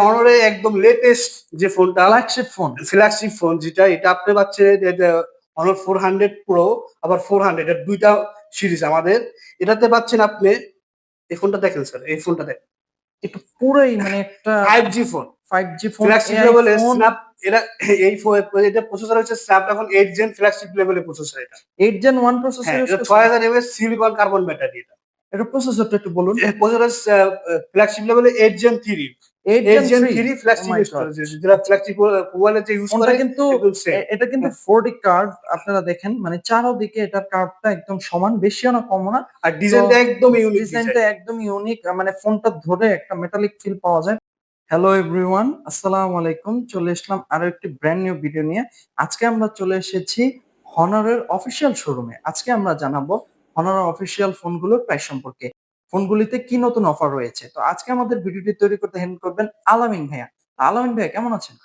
অনরে একদম লেটেস্ট যে ফোনটা ফ্ল্যাগশিপ ফোন ফ্ল্যাগশিপ ফোন যেটা এটা আপনি পাচ্ছেন অনর ফোর হান্ড্রেড প্রো আবার ফোর হান্ড্রেড এর দুইটা সিরিজ আমাদের। এটাতে পাচ্ছেন আপনি এই ফোনটা দেখেন স্যার এই ফোনটা দেখেন। এটা পুরোই মানে একটা five G phone five G phone flagship লেভেলে স্ন্যাপ এটা এই ফো- এটা প্রসেসর হচ্ছে স্ন্যাপড্রাগন এইট জেন ফ্ল্যাগশিপ লেভেলের প্রসেসর এটা। এইট জেন ওয়ান প্রসেসর ছয় হাজার এমএস সিলিকন কার্বন ব্যাটারি এটা। এটা প্রসেসরটা একটু বলুন। প্রসেসর ফ্ল্যাগশিপ লেভেলে eight gen three eight eight gen gen three flagship my storage যেটা ফ্ল্যাগশিপ মোবাইলে যে ইউজ করে কিন্তু একদম same। এ- এটা কিন্তু আপনারা দেখেন মানে চারোদিকে এটার একদম সমান বেশিও না কমও না। আর ডিজাইনটা একদম ইউনিক ডিজাইনটা একদম ইউনিক মানে ফোনটা ধরে একটা মেটালিক ফিল পাওয়া যায়। হ্যালো এভরিওয়ান আসসালামু আলাইকুম। চলে আসলাম আরও একটি ব্র্যান্ড নিউ ভিডিও নিয়ে। আজকে আমরা চলে এসেছি হনারের অফিসিয়াল শোরুমে আজকে আমরা জানাব হনারের অফিসিয়াল ফোনগুলোর প্রাইস সম্পর্কে। ফোনগুলিতে কি নতুন অফার রয়েছে? তো আজকে আমাদের ভিডিওটি তৈরি করতে হেল্প করবেন আলামিন ভাইয়া। আলামিন ভাইয়া কেমন আছেন?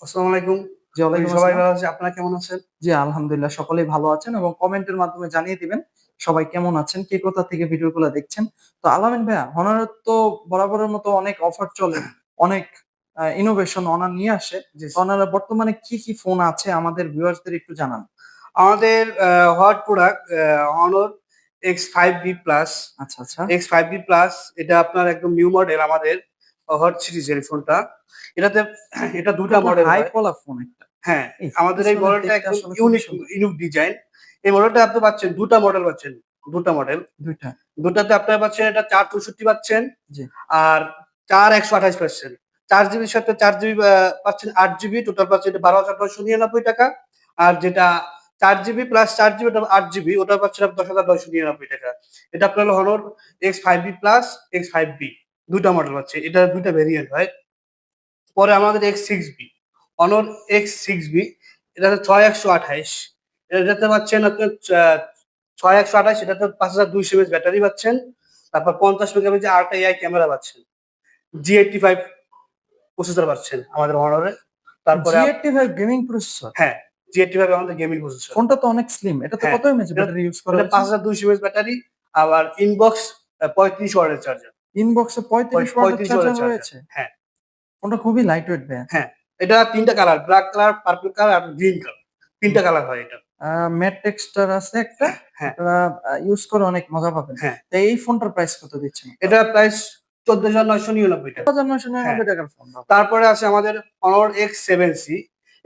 আসসালামু আলাইকুম। জি ওয়ালাইকুম সবাই ভালো আছে? আপনারা কেমন আছেন? জি আলহামদুলিল্লাহ সকলেই ভালো আছেন এবং কমেন্টের মাধ্যমে জানিয়ে দিবেন সবাই কেমন আছেন কে কোথা থেকে ভিডিওগুলো দেখছেন। তো আলামিন ভাইয়া হনারের তো বরাবরের মতো অনেক অফার চলে অনেক ইনোভেশন অনার নিয়ে আসে। জি ওনারা বর্তমানে কি কি ফোন আছে আমাদের ভিউয়ার্সদের একটু জানান। আমাদের hot product Honor X five B plus আচ্ছা আচ্ছা। এক্স ফাইভ বি প্লাস এটা আপনার একদম নিউ মডেল আমাদের হট সিরিজের ফোনটা। এটাতে এটা দুটা মডেল হাই কোয়ালা ফোন একটা। হ্যাঁ আমাদের এই মডেলটা একদম ইউনিক। ইউনিক ডিজাইন এই মডেলটা আপনি পাচ্ছেন দুটা মডেল পাচ্ছেন দুটা মডেল দুইটা। দুটাতে আপনারা পাচ্ছেন এটা চার চৌষট্টি পাচ্ছেন আর চার একশো আঠাশ পাচ্ছেন। চার জিবির সাথে চার জিবি পাচ্ছেন আট জিবি টোটাল পাচ্ছেন বারো হাজার নয়শো নিরানব্বই টাকা। আর যেটা চার জিবি প্লাস চার জিবি ওটা আট জিবি ওটা পাচ্ছেন দশ হাজার নয়শো নিরানব্বই টাকা। এটা আপনার হলো Honor X five B plus X five B দুটা মডেল পাচ্ছে। এটা দুটা ভেরিয়েন্ট হয়। পরে আমাদের X six B Honor X six B এটাতে ছয় একশো আঠাইশ। এটাতে পাচ্ছেন আপনার ছয় একশো আঠাইশ এটাতে পাঁচ হাজার দুইশো এমএস ব্যাটারি পাচ্ছেন। তারপর পঞ্চাশ মেগাপিক্সেল আরটা এআই ক্যামেরা পাচ্ছেন। জি এইটটি ফাইভ প্রসেসর পাচ্ছেন আমাদের অনারে তারপরে G G eighty five gaming processor হ্যাঁ। জি এইটটি আমাদের গেমিং প্রসেসর ফোনটা তো অনেক স্লিম এটা তো হ্যাঁ, কত এমএচ ব্যাটারি ইউজ করা এটা পাঁচ হাজার দুইশো এমএস ব্যাটারি আবার ইনবক্স পঁয়ত্রিশ ওয়ার্ডের চার্জার ইনবক্সে পঁয়ত্রিশ ওয়াটের পঁয়ত্রিশ ওয়াটের চার্জার রয়েছে? হ্যাঁ। ফোনটা খুবই লাইট ওয়েট ভাইয়া এটা তিনটা colour black colour purple colour আর গ্রিন কালার তিনটা কালার হয় এটা। ম্যাট টেক্সচার আছে একটা। হ্যাঁ। ইউজ করে অনেক মজা পাবেন। হ্যাঁ। তো এই ফোনটার প্রাইস কত দিচ্ছেন? এটা প্রাইস চোদ্দ হাজার নয়শো নিরানব্বই টাকা। হাজার নয়শো নিরানব্বই হ্যাঁ। টাকার ফোন তারপরে আছে আমাদের অনর এক্স সেভেন সি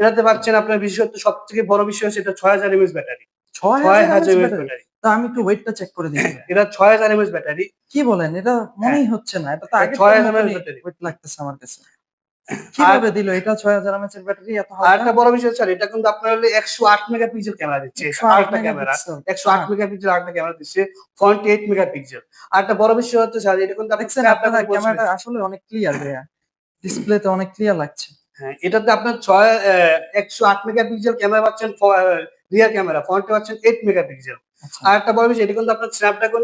এটাতে পাচ্ছেন আপনার বিশেষত সব থেকে বড় বিষয় হচ্ছে এটা ছয় হাজার এমএস ব্যাটারি ছয় হাজার এমএস ব্যাটারি তা আমি একটু ওয়েটটা চেক করে দিই এটা ছয় হাজার এমএস ব্যাটারি কি বলেন? এটা মনেই হচ্ছে না। এটা তো হ্যাঁ, আগে ছয় হাজার battery। ওয়েট লাগতেছে আমার কাছে। কীভাবে দিল? এটা ছয় হাজার এমএচ এর ব্যাটারি এত আর একটা বড় বিষয় স্যার এটা কিন্তু আপনার হলো একশো আট মেগাপিক্সেল ক্যামেরা দিচ্ছে। আরেকটা ক্যামেরা একশো আট মেগাপিক্সেল আরেকটা ক্যামেরা দিচ্ছে। ফ্রন্ট এইট মেগাপিক্সেল আর একটা বড় বিষয় হচ্ছে স্যার এটা কিন্তু দেখছেন আপনারা ক্যামেরাটা আসলে অনেক ক্লিয়ার ভাইয়া। ডিসপ্লেতে অনেক ক্লিয়ার লাগছে। হ্যাঁ এটাতে আপনার ছয় একশো আট মেগাপিক্সেল ক্যামেরা পাচ্ছেন রিয়ার ক্যামেরা ফ্রন্টে পাচ্ছেন এইট মেগাপিক্সেল। আচ্ছা। আর একটা বড় বিষয় এটা কিন্তু আপনার Snapdragon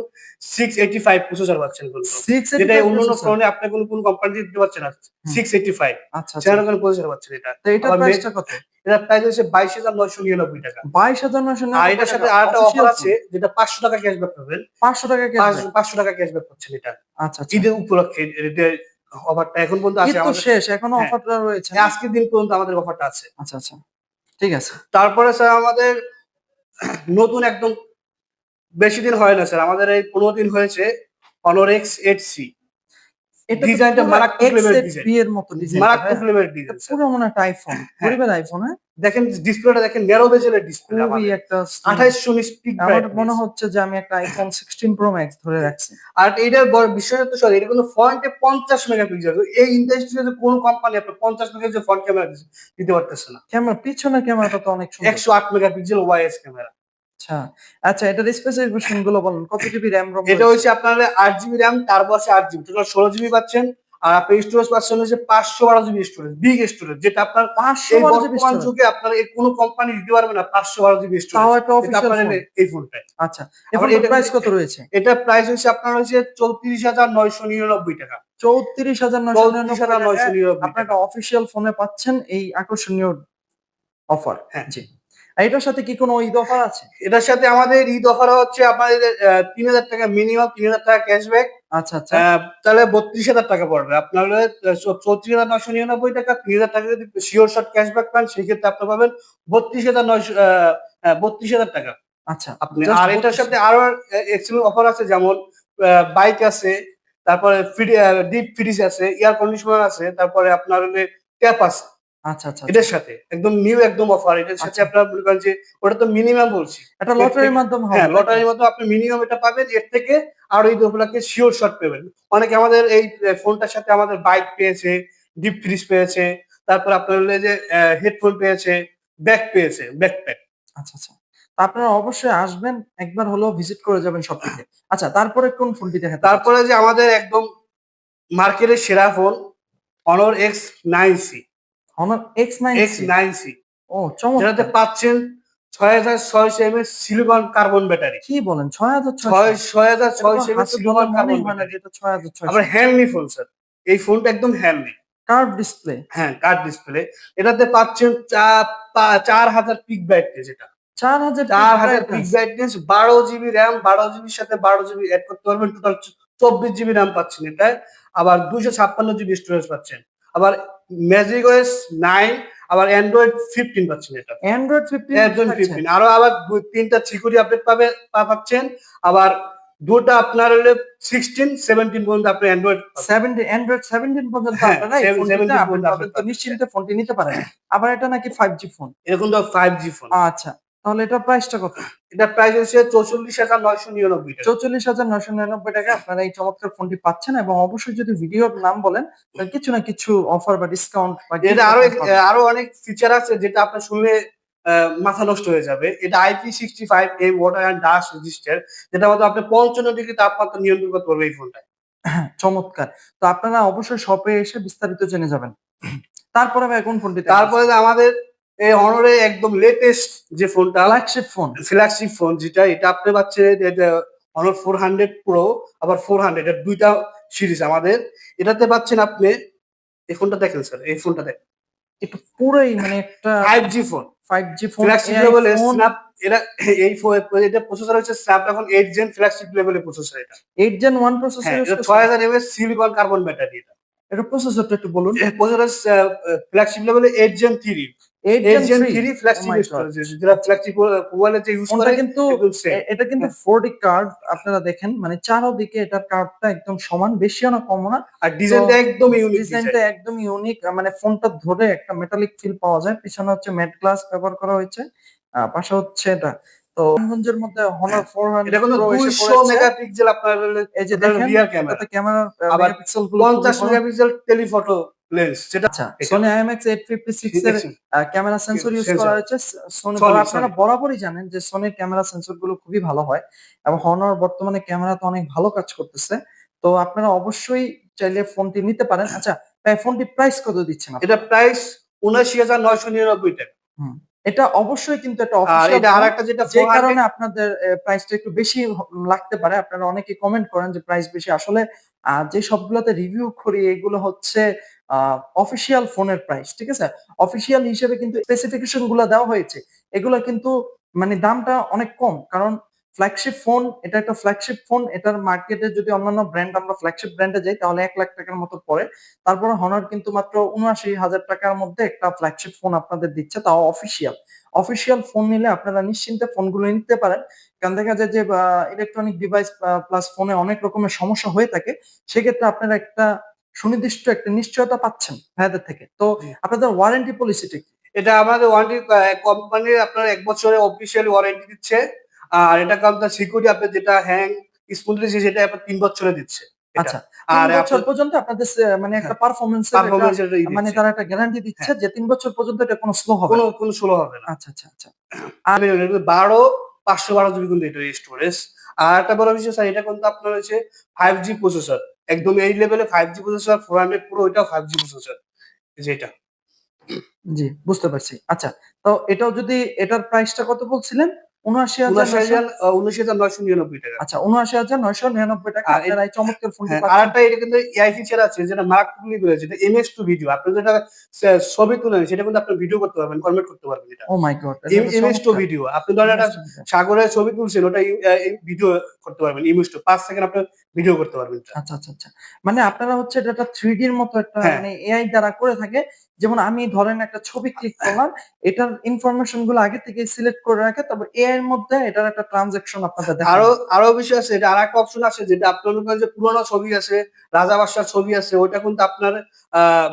six eighty five processor পাচ্ছেন কিন্তু। যেটা অন্যান্য ফোনে আপনার কোনো কোন কোম্পানি দিতে পারছে না। সিক্স এইটি ফাইভ কোনো প্রসেসর পাচ্ছেন এটা। তো এটা প্রাইসটা কত? এটা প্রাইস হচ্ছে বাইশ হাজার নয়শো নিরানব্বই টাকা। বাইশ হাজার নয়শো আর এটার সাথে আর একটা অফার আছে যেটা পাঁচশো টাকা ক্যাশব্যাক পাবেন। পাঁচশো টাকা পাঁচশো টাকা ক্যাশব্যাক পাচ্ছেন এটা। আচ্ছা আচ্ছা। ঈদের উপলক্ষে অফারটা এখন পর্যন্ত আছে আমাদের শেষ এখনও হ্যাঁ। অফারটা রয়েছে। আজকের দিন পর্যন্ত আমাদের অফারটা আছে। আচ্ছা আচ্ছা। ঠিক আছে। তারপরে স্যার আমাদের নতুন একদম বেশি দিন হয় না স্যার আমাদের এই পনেরো দিন হয়েছে অনরেক্স এইট সি ডিজাইনটা মারাত্মক level design। এর মতো ডিজাইন মারাত্মক ডিজাইন পুরো মনে হয় আইফোন গরিবের আইফোন হ্যাঁ? দেখেন ডিসপ্লেটা দেখেন ন্যারো বেজেলের ডিসপ্লে খুবই একটা slim। আঠাইশশো স্পিড আমার মনে হচ্ছে যে আমি একটা আইফোন সিক্সটিন প্রো ম্যাক্স ধরে রাখছি। আর এটার বড় বিষয় হচ্ছে স্যার এটা কিন্তু ফ্রন্টে পঞ্চাশ মেগাপিক্সেল এই ইন্ডাস্ট্রিতে কোনো কোম্পানি আপনার পঞ্চাশ মেগাপিক্সেল ফ্রন্ট ক্যামেরা দিতে পারতেছে না। ক্যামেরা পিছনের ক্যামেরাটা তো অনেক সুন্দর। একশো আট মেগাপিক্সেল ওয়াইএস ক্যামেরা আচ্ছা আচ্ছা এটার স্পেসিফিকেশনগুলো বলুন কত জিবি র্যাম রোম এটা হচ্ছে আপনার আট জিবি র্যাম টার্বো আছে আট জিবি টোটাল ষোলো জিবি পাচ্ছেন। আর আপনি স্টোরেজ পাচ্ছেন হচ্ছে পাঁচশো বারো জিবি স্টোরেজ বিগ স্টোরেজ যেটা আপনার পাঁচশো বারো জিবি যুগে আপনার এই কোনো কোম্পানি দিতে পারবে না পাঁচশো বারো জিবি স্টোরেজ আপনার এই- ফোনটা আচ্ছা এটা- প্রাইস কত রয়েছে? এটা প্রাইস হচ্ছে আপনার হচ্ছে চৌত্রিশ হাজার নয়শো নিরানব্বই টাকা। চৌত্রিশ হাজার নয়শো নিরানব্বই আপনার একটা অফিসিয়াল ফোনে পাচ্ছেন এই আকর্ষণীয় অফার হ্যাঁ। জি। এটার সাথে কি কোনো ঈদ অফার আছে? এটার সাথে আমাদের ঈদ অফার হচ্ছে আপনাদের তিন হাজার টাকা মিনিমাম তিন হাজার টাকা ক্যাশব্যাক আচ্ছা আচ্ছা। তাহলে বত্রিশ হাজার টাকা পড়বে। আপনার চৌত্রিশ হাজার নয়শো নিরানব্বই টাকা তিন হাজার টাকা যদি শিওর শর্ট ক্যাশব্যাক পান সেক্ষেত্রে আপনি পাবেন বত্রিশ হাজার নয়শো বত্রিশ হাজার টাকা। আচ্ছা আপনি আর এটার 32 সাথে আরও এক্সেলেন্ট অফার আছে যেমন বাইক আছে তারপরে ডিপ ফ্রিজ আছে এয়ার কন্ডিশনার আছে তারপরে আপনার ট্যাপ আছে। আচ্ছা আচ্ছা এটার সাথে একদম নিউ একদম অফার এটার সাথে আচ্ছা। আপনার করেন যে ওটা তো মিনিমাম বলছি। এটা লটারির মাধ্যমে হবে। হ্যাঁ লটারির মতো আপনি মিনিমাম এটা পাবেন এর থেকে আরও এই উপলক্ষে শিওর শর্ট পাবেন। অনেকে আমাদের এই ফোনটার সাথে আমাদের বাইক পেয়েছে ডিপ ফ্রিজ পেয়েছে তারপর আপনার হলো যে হেডফোন পেয়েছে ব্যাগ পেয়েছে ব্যাকপ্যাক আচ্ছা আচ্ছা। আপনারা অবশ্যই আসবেন একবার হলেও ভিজিট করে যাবেন শপটিতে আচ্ছা তারপরে কোন ফোনটি দেখাতে তারপরে যে আমাদের একদম মার্কেটের সেরা phone Honor X nine C Honor X nine X nine C ও যেটাতে পাচ্ছেন ছয় হাজার ছয়শো M S silicon carbon battery কি বলেন ছয় হাজার ছয় ছয় হাজার ছয়শো M S silicon carbon battery এটা ছয় হাজার ছয় আবার হ্যান্ডলি ফোন স্যার এই ফোনটা একদম হ্যান্ডলি কার্ভ ডিসপ্লে হ্যাঁ কার্ড ডিসপ্লে এটাতে পাচ্ছেন চার হাজার পিক ব্রাইটনেস এটা। চার হাজার চার হাজার পিক ব্রাইটনেস বারো জিবি র্যাম বারো জিবির সাথে বারো জিবি অ্যাড করতে পারবেন। টোটাল চব্বিশ জিবি র্যাম পাচ্ছেন এটায়। আবার দুইশো ছাপ্পান্ন জিবি স্টোরেজ পাচ্ছেন। আবার ম্যাজিক ওএস নাইন আবার অ্যান্ড্রয়েড ফিফটিন পাচ্ছেন এটা। অ্যান্ড্রয়েড ফিফটিন অ্যান্ড্রয়েড ফিফটিন আরও আবার দুই তিনটা সিকিউরি আপডেট পাবে পা- পাচ্ছেন। আবার দুটা আপনার হলে সিক্সটিন সেভেন্টিন পর্যন্ত আপনি অ্যান্ড্রয়েড সেভেন্টিন অ্যান্ড্রয়েড সেভেন্টিন পর্যন্ত হ্যাঁ, আপনারা এই seven- ফোনটিতে 17 পর্যন্ত পাবেন update তো পাবেন। নিশ্চিন্তে ফোনটি নিতে পারেন। আবার এটা নাকি ফাইভ জি ফোন এরকম তো ফাইভ জি ফোন আচ্ছা। তাহলে এটা প্রাইসটা কত? এটা প্রাইস হচ্ছে চৌচল্লিশ হাজার নয়শো নিরানব্বই টাকা। চৌচল্লিশ হাজার নয়শো নিরানব্বই টাকা। আপনারা এই চমৎকার ফোনটি পাচ্ছেন এবং অবশ্যই যদি ভিডিওর নাম বলেন তাহলে কিছু না কিছু অফার বা ডিসকাউন্ট বা এটা আরও। আরও অনেক ফিচার আছে যেটা আপনার শুনলে মাথা নষ্ট হয়ে যাবে। এটা আইপি সিক্সটি ফাইভ এই ওয়াটার অ্যান্ড ডাস্ট রেজিস্টার যেটা মধ্যে আপনি পঞ্চান্ন ডিগ্রি তাপমাত্রা নিয়ন্ত্রণ করতে পারবে এই ফোনটা হ্যাঁ, চমৎকার। তো আপনারা অবশ্যই শপে এসে বিস্তারিত জেনে যাবেন। তারপরে কোন ফোনটি তারপরে আমাদের এই অনরে একদম লেটেস্ট যে ফোনটা ফ্ল্যাগশিপ ফোন ফ্ল্যাগশিপ ফোন যেটা এটা আপনি পাচ্ছেন অনর ফোর হান্ড্রেড প্রো আবার ফোর হান্ড্রেড এটা দুইটা সিরিজ আমাদের। এটাতে পাচ্ছেন আপনি এই ফোনটা দেখেন স্যার এই ফোনটা দেখেন। এটা পুরোই মানে একটা five G phone five G phone flagship লেভেলে স্ন্যাপ এরা এই এটা প্রসেসর হচ্ছে স্ন্যাপড্রাগন এইট জেন ফ্ল্যাগশিপ লেভেলের প্রসেসর এটা। এইট জেন ওয়ান প্রসেসর এটা ছয় হাজার এমএস সিলিকন কার্বন ব্যাটারি এটা। এটা প্রসেসরটা একটু বলুন। প্রসেসর ফ্ল্যাগশিপ লেভেলে eight gen three flagship Oh my God. Storage যেটা ফ্ল্যাগশিপ মোবাইলে যে ইউজ করে কিন্তু একদম same। এ- এটা কিন্তু ফোরডি কার্ড আপনারা দেখেন মানে চারোদিকে এটার কার্ডটা একদম সমান বেশিও না কমও না। আর ডিজাইনটা একদম ইউনিক ডিজাইনটা একদম ইউনিক মানে ফোনটা ধরে একটা মেটালিক ফিল পাওয়া যায়। পিছনে হচ্ছে ম্যাট গ্লাস ব্যবহার করা হয়েছে পাশে হচ্ছে এটা। তো রামগঞ্জের মধ্যে হনার ফোর এটা কিন্তু দুইশো মেগাপিক্সেল আপনার এই যে দেখেন রিয়ার ক্যামেরা আবার মেগাপিক্সেল টেলিফটো লেন্স যেটা আচ্ছা। আইএমএক্স এর ক্যামেরা সেন্সর ইউজ করা হয়েছে। সোনি আপনারা বরাবরই জানেন যে সোনির ক্যামেরা সেন্সরগুলো খুবই ভালো হয় এবং হনার বর্তমানে ক্যামেরাতে অনেক ভালো কাজ করতেছে। তো আপনারা অবশ্যই চাইলে ফোনটি নিতে পারেন। আচ্ছা ফোনটি প্রাইস কত দিচ্ছেন এটা প্রাইস উনাশি হাজার নয়শো নিরানব্বই টাকা। এটা অবশ্যই কিন্তু একটা অফিসিয়াল এটা আর একটা যেটা যে কারণে আপনাদের প্রাইসটা একটু বেশি লাগতে পারে। আপনারা অনেকে কমেন্ট করেন যে প্রাইস বেশি। আসলে যে সবগুলোতে রিভিউ করি এগুলো হচ্ছে অফিসিয়াল ফোনের প্রাইস ঠিক আছে? অফিসিয়াল হিসেবে কিন্তু স্পেসিফিকেশনগুলো দেওয়া হয়েছে। এগুলো কিন্তু মানে দামটা অনেক কম, কারণ ফ্ল্যাগশিপ ফোন এটা একটা ফ্ল্যাগশিপ ফোন এটার মার্কেটে যদি অন্যান্য ব্র্যান্ড আমরা ফ্ল্যাগশিপ ব্র্যান্ডে যাই, তাহলে এক লাখ টাকার মতো পড়ে। তারপরে হনার কিন্তু মাত্র উনআশি হাজার টাকার মধ্যে একটা ফ্ল্যাগশিপ ফোন আপনাদের দিচ্ছে, তাও অফিসিয়াল অফিসিয়াল ফোন নিলে আপনারা নিশ্চিন্তে ফোনগুলো নিতে পারেন। কারণ দেখা যায় যে ইলেকট্রনিক ডিভাইস প্লাস ফোনে অনেক রকমের সমস্যা হয়ে থাকে। সেক্ষেত্রে আপনারা একটা সুনির্দিষ্ট একটা নিশ্চয়তা পাচ্ছেন ভাইদের থেকে। তো আপনাদের ওয়ারেন্টি পলিসিটি এটা আমাদের ওয়ারেন্টি কোম্পানির আপনার এক বছরের অফিসিয়ালি ওয়ারেন্টি দিচ্ছে। আর এটা আপনার সিকিউরিটি আপনি যেটা হ্যাং স্মুথলি সেটা আপনার তিন বছরে দিচ্ছে। আচ্ছা আর বছর পর্যন্ত আপনাদের মানে একটা পারফরমেন্স পারফরমেন্স মানে তারা একটা গ্যারান্টি দিচ্ছে যে তিন বছর পর্যন্ত এটা কোনো স্লো হবে কোনো না। কোনো স্লো হবে না। আচ্ছা আচ্ছা আচ্ছা। আর বারো পাঁচশো বারো জিবি কিন্তু এটা স্টোরেজ আর একটা বড় বিষয় স্যার এটা কিন্তু আপনার হচ্ছে ফাইভ জি প্রসেসর একদম এই লেভেলে five G processor four hundred pro এটা ফাইভ জি প্রসেসর যেটা জি, বুঝতে পারছি। আচ্ছা তো এটাও যদি এটার প্রাইসটা কত বলছিলেন? উনআশি হাজার উনআশি হাজার উনিশ হাজার নয়শো নিরানব্বই টাকা। আচ্ছা উনআশি হাজার নয়শো নিরানব্বই টাকা। আর এই চমৎকার ফোনটি হ্যাঁ, আর একটা এটা কিন্তু এআই ফিচার আছে যেটা মার্ক টুকলি রয়েছে যেটা এমএস টু ভিডিও আপনি যেটা ছবি তুলেন সেটা কিন্তু আপনি ভিডিও করতে পারবেন কনভার্ট করতে পারবেন এটা। ও my God MS to video আপনি ধরেন একটা সাগরের ছবি তুলছেন ওটা ভিডিও করতে পারবেন টু পাঁচ সেকেন্ড আপনি ভিডিও করতে পারবেন আচ্ছা আচ্ছা আচ্ছা। মানে আপনারা হচ্ছে এটা একটা থ্রি ডির মতো একটা হ্যাঁ। মানে এআই দ্বারা করে থাকে। যেমন আমি ধরেন একটা ছবি ক্লিক করলাম এটার ইনফরমেশনগুলো আগে থেকে সিলেক্ট করে রাখে তারপর এআই এর মধ্যে এটার একটা ট্রানজাকশন আপনাদের আরও আরও বিষয় আছে এটা আর একটা অপশন আছে যেটা আপনার যে পুরোনো ছবি আছে রাজা বাদশার ছবি আছে ওইটা কিন্তু আপনার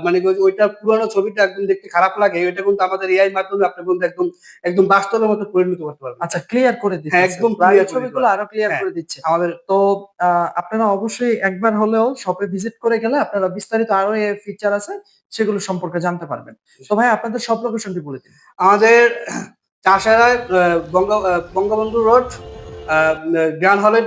মানে ওইটা পুরোনো ছবিটা একদম দেখতে খারাপ লাগে ওইটা কিন্তু আমাদের এআই মাধ্যমে আপনি কিন্তু একদম একদম বাস্তবের মতো পরিণত করতে পারবেন। আচ্ছা ক্লিয়ার করে দিচ্ছে হ্যাঁ, একদম ছবিগুলো আরও ক্লিয়ার। করে দিচ্ছে। আমাদের তো আহ, আপনারা অবশ্যই একবার হলেও শপে ভিজিট করে গেলে আপনারা বিস্তারিত আরও ফিচার আছে সেগুলো সম্পর্কে জানতে পারবেন। তো ভাই আপনাদের সব লোকেশনটি বলে দিন। আমাদের চাষারায় বঙ্গ বঙ্গবন্ধু রোড গ্রান্ড হলের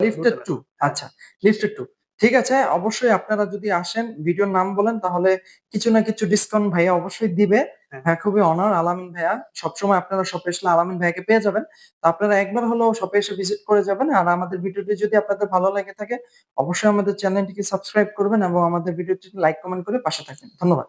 লিফটেড টু আচ্ছা লিফটেড টু ঠিক আছে অবশ্যই আপনারা যদি আসেন ভিডিওর নাম বলেন তাহলে কিছু না কিছু ডিসকাউন্ট ভাইয়া অবশ্যই দিবে। হ্যাঁ। হ্যাঁ খুবই অনার আলামিন ভাইয়া। সবসময় আপনারা শপে আসলে আলামিন ভাইয়াকে পেয়ে যাবেন। তো আপনারা একবার হলেও শপে এসে ভিজিট করে যাবেন। আর আমাদের ভিডিওটি যদি আপনাদের ভালো লাগে থাকে অবশ্যই আমাদের চ্যানেলটিকে সাবস্ক্রাইব করবেন এবং আমাদের ভিডিওটি লাইক কমেন্ট করে পাশে থাকবেন। ধন্যবাদ।